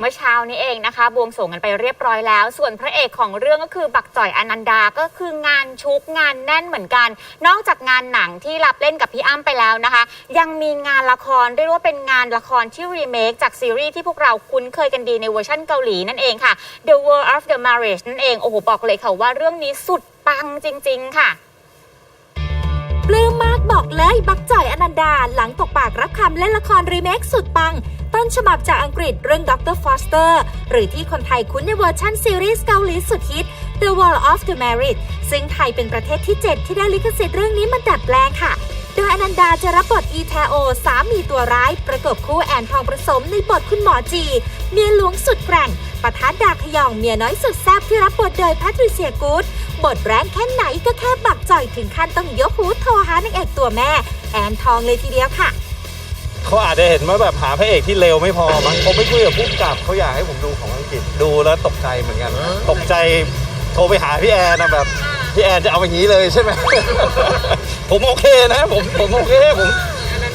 เมื่อเช้านี้เองนะคะบวงสรวงกันไปเรียบร้อยแล้ว ส่วนพระเอกของเรื่องก็คือบักจ่อยอนันดาก็คืองานชุกงานแน่นเหมือนกัน นอกจากงานหนังที่รับเล่นกับพี่อ้ำไปแล้วนะคะ ยังมีงานละครเรียกว่าเป็นงานละครที่รีเมคจากซีรีส์ที่พวกเราคุ้นเคยกันดีในเวอร์ชันเกาหลีนั่นเองค่ะ The World of the Marriage นั่นเองโอ้โหบอกเลยค่ะว่าเรื่องนี้สุดปังจริง ๆ ค่ะปลื้มมากบอกเลยบักจ่อยอนันดาหลังตก คำเล่นรรีเมคสุดปัง ต้นฉบับจากอังกฤษเรื่องด็อกเตอร์ฟอสเตอร์หรือที่คนไทยคุ้นในเวอร์ชั่นซีรีส์เกาหลีสุดฮิต The World of the Married ซึ่งไทยเป็นประเทศที่ 7 ที่ได้ลิขสิทธิ์เรื่องนี้มาดัดแปลงค่ะ โดยอนันดาจะรับบทอีแทโอ สามีตัวร้าย ประกบคู่แอนทองประสมในบทคุณหมอจี เมียหลวงสุดแกร่งปะทะดาขยองเมียน้อยสุดแซ่บที่รับบทโดยแพทริเซียกูดบทแรงแค่ไหนก็แค่บักจ่อยถึงขั้นต้องยกหูโทรหานางเอกตัวแม่ แอนทองเลยทีเดียวค่ะ เขาอาจจะเห็นว่าแบบหาพระเอกที่เร็วไม่พอมั้งผมไม่คุยกับผู้กำกับเขาอยากให้ผมดูของอังกฤษดูแล้วตกใจเหมือนกัน ตกใจโทรไปหาพี่แอนนะแบบพี่แอนจะเอาอย่างนี้เลยใช่ไหม ผมโอเคนะ ผมผมโอเคผม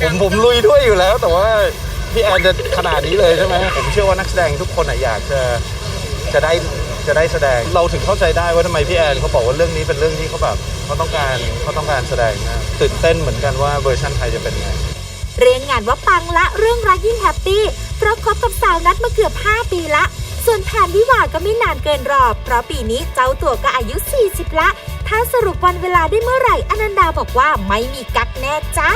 ผมผมลุยด้วยอยู่แล้ว แต่ว่าพี่แอนจะขนาดนี้เลยใช่ไหมผมเชื่อว่านักแสดงทุกคนอะอยากจะจะได้จะได้แสดงเราถึงเข้าใจได้ว่าทำไมพี่แอนเขาบอกว่าเรื่องนี้เป็นเรื่องที่เขาแบบเขาต้องการเขาต้องการแสดงนะตื่นเต้นเหมือนกันว่าเวอร์ชันไทยจะเป็นไง เรียงงานว่าปังละเรื่องรักยิ่งแฮปปี้เพราะคบกับสาวนัดมาเกือบ 5 ปีละ ส่วนแผนวิวาก็ไม่นานเกินรอ เพราะปีนี้เจ้าตัวก็อายุ 40 ละ ถ้าสรุปวันเวลาได้เมื่อไหร่อนันดาบอกว่าไม่มีกักแน่จ้า